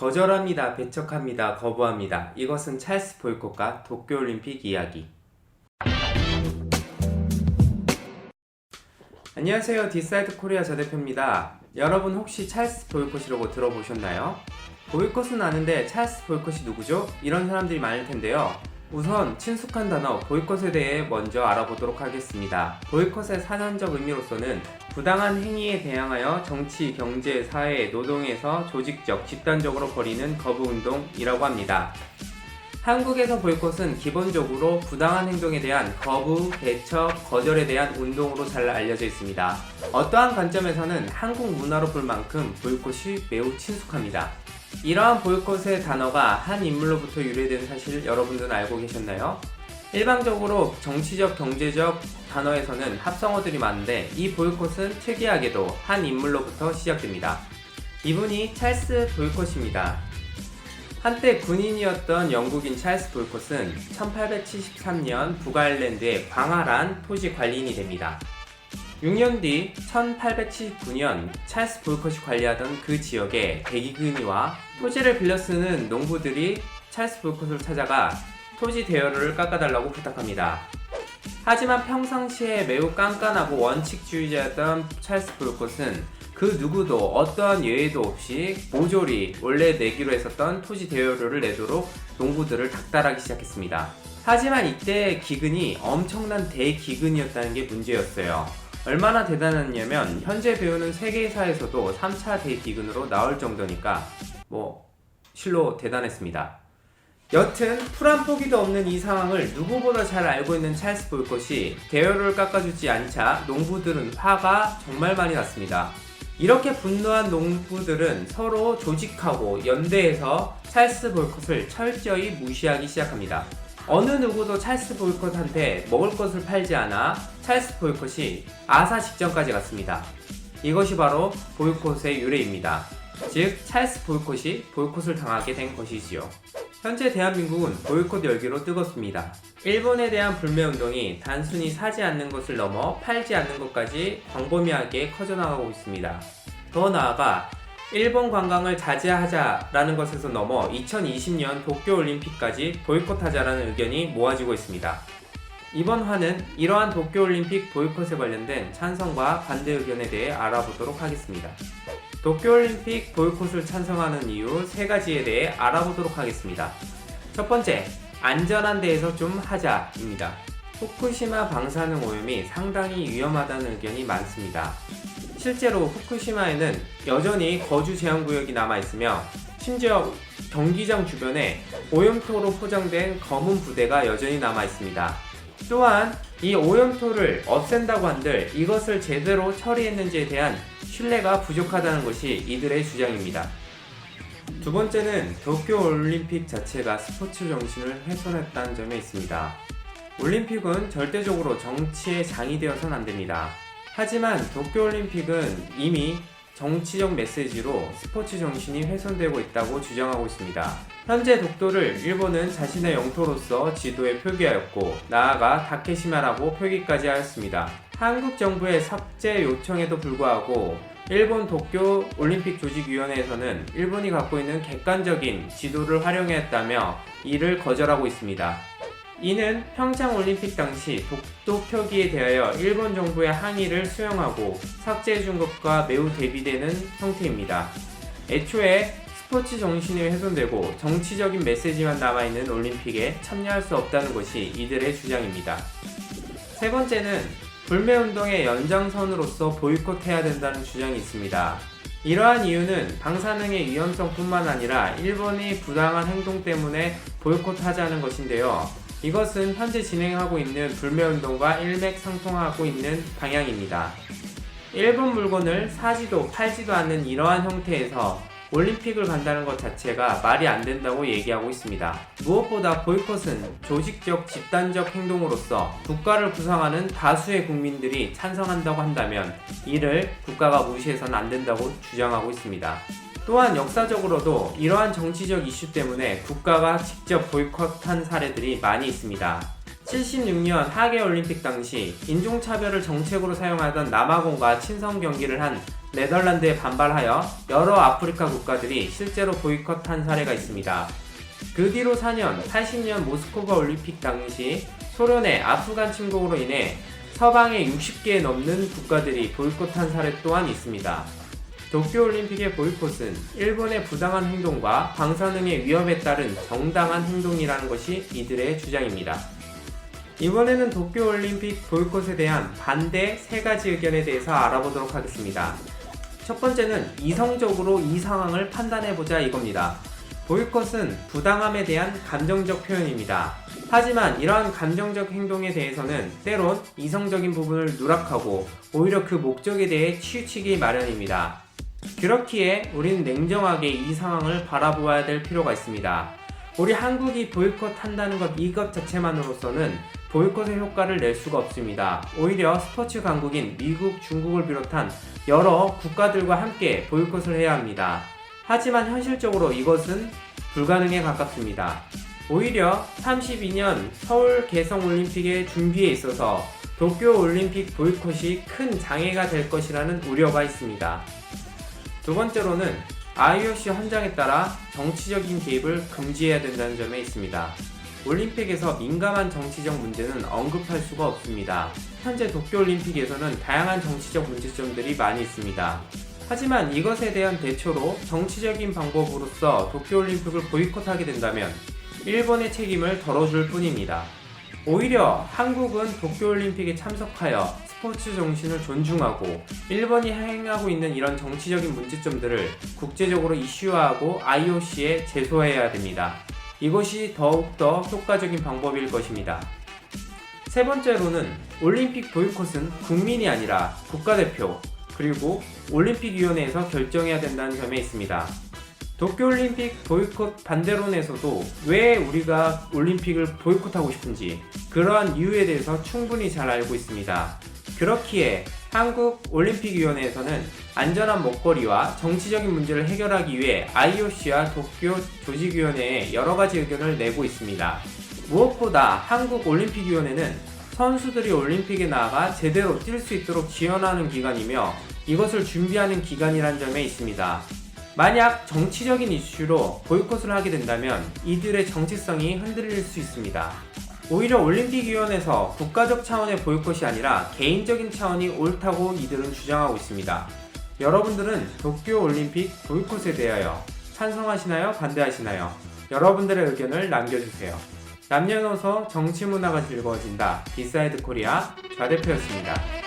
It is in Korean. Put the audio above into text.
거절합니다, 배척합니다, 거부합니다. 이것은 찰스 보이콧과 도쿄올림픽 이야기. 안녕하세요. 디사이드 코리아 저 대표입니다. 여러분 혹시 찰스 보이콧이라고 들어보셨나요? 보이콧은 아는데 찰스 보이콧이 누구죠? 이런 사람들이 많을 텐데요. 우선 친숙한 단어 보이콧에 대해 먼저 알아보도록 하겠습니다. 보이콧의 사전적 의미로서는 부당한 행위에 대항하여 정치, 경제, 사회, 노동에서 조직적, 집단적으로 벌이는 거부 운동이라고 합니다. 한국에서 보이콧은 기본적으로 부당한 행동에 대한 거부, 배척, 거절에 대한 운동으로 잘 알려져 있습니다. 어떠한 관점에서는 한국 문화로 볼 만큼 보이콧이 매우 친숙합니다. 이러한 보이콧의 단어가 한 인물로부터 유래된 사실 여러분들은 알고 계셨나요? 일반적으로 정치적, 경제적 단어에서는 합성어들이 많은데 이 보이콧은 특이하게도 한 인물로부터 시작됩니다. 이분이 찰스 보이콧입니다. 한때 군인이었던 영국인 찰스 보이콧은 1873년 북아일랜드의 광활한 토지 관리인이 됩니다. 6년 뒤 1879년 찰스 보이콧이 관리하던 그 지역에 대기근이와 토지를 빌려 쓰는 농부들이 찰스 보이콧을 찾아가 토지 대여료를 깎아달라고 부탁합니다. 하지만 평상시에 매우 깐깐하고 원칙주의자였던 찰스 보이콧은 그 누구도 어떠한 예외도 없이 모조리 원래 내기로 했었던 토지 대여료를 내도록 농부들을 닥달하기 시작했습니다. 하지만 이때 기근이 엄청난 대기근이었다는 게 문제였어요. 얼마나 대단했냐면 현재 배우는 세계사에서도 3차 대기근으로 나올 정도니까 뭐 실로 대단했습니다. 여튼 풀한 포기도 없는 이 상황을 누구보다 잘 알고 있는 찰스 보이콧이 대여료를 깎아주지 않자 농부들은 화가 정말 많이 났습니다. 이렇게 분노한 농부들은 서로 조직하고 연대해서 찰스 보이콧을 철저히 무시하기 시작합니다. 어느 누구도 찰스 보이콧한테 먹을 것을 팔지 않아 찰스 보이콧이 아사 직전까지 갔습니다. 이것이 바로 보이콧의 유래입니다. 즉 찰스 보이콧이 보이콧을 당하게 된 것이지요. 현재 대한민국은 보이콧 열기로 뜨겁습니다. 일본에 대한 불매운동이 단순히 사지 않는 것을 넘어 팔지 않는 것까지 광범위하게 커져나가고 있습니다. 더 나아가 일본 관광을 자제하자라는 것에서 넘어 2020년 도쿄올림픽까지 보이콧하자라는 의견이 모아지고 있습니다. 이번 화는 이러한 도쿄올림픽 보이콧에 관련된 찬성과 반대 의견에 대해 알아보도록 하겠습니다. 도쿄올림픽 보이콧을 찬성하는 이유 세 가지에 대해 알아보도록 하겠습니다. 첫 번째, 안전한 데에서 좀 하자입니다. 후쿠시마 방사능 오염이 상당히 위험하다는 의견이 많습니다. 실제로 후쿠시마에는 여전히 거주 제한 구역이 남아 있으며 심지어 경기장 주변에 오염토로 포장된 검은 부대가 여전히 남아 있습니다. 또한 이 오염토를 없앤다고 한들 이것을 제대로 처리했는지에 대한 신뢰가 부족하다는 것이 이들의 주장입니다. 두 번째는 도쿄올림픽 자체가 스포츠 정신을 훼손했다는 점에 있습니다. 올림픽은 절대적으로 정치의 장이 되어서는 안 됩니다. 하지만 도쿄올림픽은 이미 정치적 메시지로 스포츠 정신이 훼손되고 있다고 주장하고 있습니다. 현재 독도를 일본은 자신의 영토로서 지도에 표기하였고 나아가 다케시마라고 표기까지 하였습니다. 한국 정부의 삭제 요청에도 불구하고 일본 도쿄 올림픽 조직위원회에서는 일본이 갖고 있는 객관적인 지도를 활용했다며 이를 거절하고 있습니다. 이는 평창 올림픽 당시 독도 표기에 대하여 일본 정부의 항의를 수용하고 삭제해준 것과 매우 대비되는 형태입니다. 애초에 스포츠 정신이 훼손되고 정치적인 메시지만 남아있는 올림픽에 참여할 수 없다는 것이 이들의 주장입니다. 세 번째는 불매운동의 연장선으로서 보이콧해야 된다는 주장이 있습니다. 이러한 이유는 방사능의 위험성뿐만 아니라 일본이 부당한 행동 때문에 보이콧하자는 것인데요. 이것은 현재 진행하고 있는 불매운동과 일맥상통하고 있는 방향입니다. 일본 물건을 사지도 팔지도 않는 이러한 형태에서 올림픽을 간다는 것 자체가 말이 안 된다고 얘기하고 있습니다. 무엇보다 보이콧은 조직적 집단적 행동으로서 국가를 구성하는 다수의 국민들이 찬성한다고 한다면 이를 국가가 무시해서는 안 된다고 주장하고 있습니다. 또한 역사적으로도 이러한 정치적 이슈 때문에 국가가 직접 보이콧한 사례들이 많이 있습니다. 76년 하계올림픽 당시 인종차별을 정책으로 사용하던 남아공과 친선 경기를 한 네덜란드에 반발하여 여러 아프리카 국가들이 실제로 보이콧한 사례가 있습니다. 그 뒤로 4년, 80년 모스크바 올림픽 당시 소련의 아프간 침공으로 인해 서방의 60개에 넘는 국가들이 보이콧한 사례 또한 있습니다. 도쿄올림픽의 보이콧은 일본의 부당한 행동과 방사능의 위협에 따른 정당한 행동이라는 것이 이들의 주장입니다. 이번에는 도쿄올림픽 보이콧에 대한 반대 세 가지 의견에 대해서 알아보도록 하겠습니다. 첫 번째는 이성적으로 이 상황을 판단해보자 이겁니다. 보이콧은 부당함에 대한 감정적 표현입니다. 하지만 이러한 감정적 행동에 대해서는 때론 이성적인 부분을 누락하고 오히려 그 목적에 대해 치우치기 마련입니다. 그렇기에 우리는 냉정하게 이 상황을 바라보아야 될 필요가 있습니다. 우리 한국이 보이콧 한다는 것 이것 자체만으로서는 보이콧의 효과를 낼 수가 없습니다. 오히려 스포츠 강국인 미국, 중국을 비롯한 여러 국가들과 함께 보이콧을 해야 합니다. 하지만 현실적으로 이것은 불가능에 가깝습니다. 오히려 32년 서울 개성 올림픽의 준비에 있어서 도쿄 올림픽 보이콧이 큰 장애가 될 것이라는 우려가 있습니다. 두 번째로는 IOC 헌장에 따라 정치적인 개입을 금지해야 된다는 점에 있습니다. 올림픽에서 민감한 정치적 문제는 언급할 수가 없습니다. 현재 도쿄올림픽에서는 다양한 정치적 문제점들이 많이 있습니다. 하지만 이것에 대한 대처로 정치적인 방법으로서 도쿄올림픽을 보이콧하게 된다면 일본의 책임을 덜어줄 뿐입니다. 오히려 한국은 도쿄올림픽에 참석하여 스포츠 정신을 존중하고 일본이 행하고 있는 이런 정치적인 문제점들을 국제적으로 이슈화하고 IOC에 제소해야 됩니다. 이것이 더욱더 효과적인 방법일 것입니다. 세 번째로는 올림픽 보이콧은 국민이 아니라 국가대표 그리고 올림픽위원회에서 결정해야 된다는 점에 있습니다. 도쿄올림픽 보이콧 반대론에서도 왜 우리가 올림픽을 보이콧하고 싶은지 그러한 이유에 대해서 충분히 잘 알고 있습니다. 그렇기에 한국 올림픽위원회에서는 안전한 먹거리와 정치적인 문제를 해결하기 위해 IOC와 도쿄 조직위원회에 여러 가지 의견을 내고 있습니다. 무엇보다 한국 올림픽위원회는 선수들이 올림픽에 나아가 제대로 뛸 수 있도록 지원하는 기관이며 이것을 준비하는 기관이란 점에 있습니다. 만약 정치적인 이슈로 보이콧을 하게 된다면 이들의 정치성이 흔들릴 수 있습니다. 오히려 올림픽위원회에서 국가적 차원의 보이콧이 아니라 개인적인 차원이 옳다고 이들은 주장하고 있습니다. 여러분들은 도쿄올림픽 보이콧에 대하여 찬성하시나요? 반대하시나요? 여러분들의 의견을 남겨주세요. 남녀노소 정치 문화가 즐거워진다. 비사이드 코리아 좌대표였습니다.